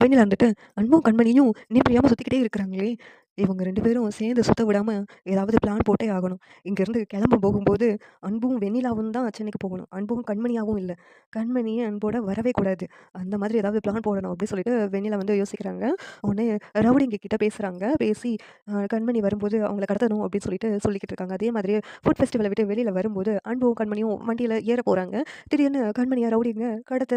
வெண்ணிலா இருந்துட்டு அன்பும் கண்மணியும் நீ பிரியாமல் சுத்திக்கிட்டே இருக்கிறாங்களே! இவங்க ரெண்டு பேரும் சேர்ந்து சுத்த விடாமல் ஏதாவது பிளான் போட்டே ஆகணும். இங்கேருந்து கிளம்ப போகும்போது அன்பும் வெண்ணிலாவும் தான் சென்னைக்கு போகணும். அன்பும் கண்மணியாகவும் இல்லை கண்மணி அன்போட வரவே கூடாது. அந்த மாதிரி ஏதாவது பிளான் போடணும் அப்படின்னு சொல்லிட்டு வெண்ணிலா வந்து யோசிக்கிறாங்க. உடனே ரவுடிங்க கிட்ட பேசுகிறாங்க பேசி கண்மணி வரும்போது அவங்கள கடத்தணும் அப்படின்னு சொல்லிட்டு சொல்லிக்கிட்டு இருக்காங்க. அதே மாதிரி ஃபுட் ஃபெஸ்டிவலை விட்டு வெளியில் வரும்போது அன்பும் கண்மணியும் வண்டியில் ஏற போகிறாங்க திடீர்னு கண்மணியாக ரவுடிங்க கடத்த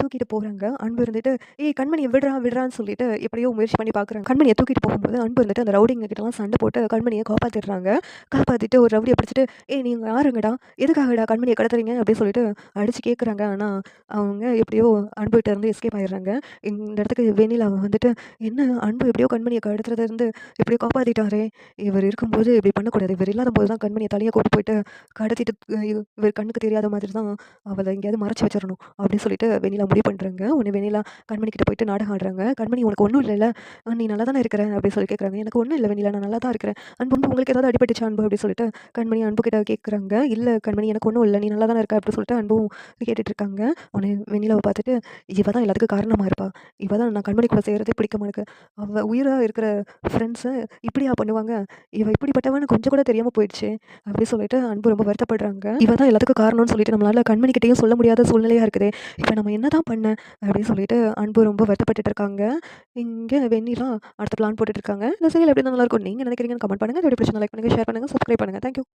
தூக்கிட்டு போகிறாங்க அன்பு இருந்துட்டு, "ஏய் கண்மணியை விடுறா விடுறான்னு சொல்லிட்டு எப்படியோ முயற்சி பண்ணி பார்க்குறாங்க. கண்மணியை தூக்கிட்டு போகும்போது அன்பு இருந்துட்டு அந்த ரவுடிங்க கிட்டலாம் சண்டை போட்டு கண்மணியை காப்பாற்றிடுறாங்க காப்பாற்றிட்டு ஒரு ரவுடியை பிடிச்சிட்டு ஏ நீங்கள் யாருங்கடா? எதுக்காகடா கண்மணியை கடத்துறீங்க?" அப்படின்னு சொல்லிட்டு அடித்து கேட்குறாங்க. ஆனால் அவங்க எப்படியோ அன்புகிட்ட இருந்து எஸ்கேப் ஆயிடுறாங்க. இந்த இடத்துக்கு வெண்ணிலா வந்துட்டு, "என்ன அன்பு எப்படியோ கண்மணியை கடத்துறதுலேருந்து எப்படியோ காப்பாற்றிட்டாரே இவர் இருக்கும்போது இப்படி பண்ணக்கூடாது. இவர் இல்லாத போது தான் கண்மணியை தலையை கூட்டு போயிட்டு கடத்திட்டு இவர் கண்ணுக்கு தெரியாத மாதிரி தான் அவளை எங்கேயாவது மறைச்சி வச்சிடணும் அப்படின்னு சொல்லிட்டு வெண்ணிலா முடிவு பண்ணுறாங்க உன்னை வெண்ணிலா கண்மணி கிட்ட போயிட்டு நாடகம் ஆடுறாங்க. "கண்மணி உனக்கு ஒன்றும் இல்லைல்ல நீ நல்லா தானே இருக்கிற?" அப்படின்னு சொல்லி கேட்குறாங்க. "எனக்கு ஒன்றும் இல்லை வெண்ணிலா. நான் நல்லா தான் இருக்கிறேன். அன்பு உங்களுக்கு ஏதாவது அடிபட்டுச்சு அன்பு?" அப்படின்னு சொல்லிட்டு கண்மணி அன்பு கிட்ட கேட்குறாங்க. இல்லை கண்மணி எனக்கு ஒன்றும் இல்லை நீ நல்லா தானே இருக்க?" அப்படின்னு சொல்லிட்டு அன்பும் கேட்டுட்டு இருக்காங்க. உடனே வெண்ணிலாவை பார்த்துட்டு, "இவ தான் எல்லாத்துக்கும் காரணமாக இருப்பா. இவ தான் நான் கண்மணி கூட செய்கிறதே பிடிக்காம எனக்கு. அவ உயிராக இருக்கிற ஃப்ரெண்ட்ஸை இப்படியா பண்ணுவாங்க? இவ இப்படிப்பட்டவன்னு கொஞ்சம் கூட தெரியாமல் போயிடுச்சு அப்படின்னு சொல்லிட்டு அன்பு ரொம்ப வருத்தப்படுறாங்க. "இவ தான் எல்லாத்துக்கும் காரணம்னு சொல்லிட்டு நம்மளால கண்மணிக்கிட்டையும் சொல்ல முடியாத சூழ்நிலையாக இருக்குது இப்போ நம்ம என்ன தான் பண்ண?" அப்படின்னு சொல்லிட்டு அன்பு ரொம்ப வருத்தப்பட்டுட்டு இருக்காங்க. இங்கே வெண்ணிலாம் அடுத்த பிளான் போட்டுட்டு இருக்காங்க. இந்த சீரியல் எப்படி நல்லா இருக்கும் நீங்க நினைக்கிறீங்கன்னு கமெண்ட் பண்ணுங்க. இந்த வீடியோ பிடிச்சிருந்தா லைக் பண்ணுங்க, ஷேர் பண்ணுங்க, சப்ஸ்கிரைப் பண்ணுங்க. தேங்க்யூ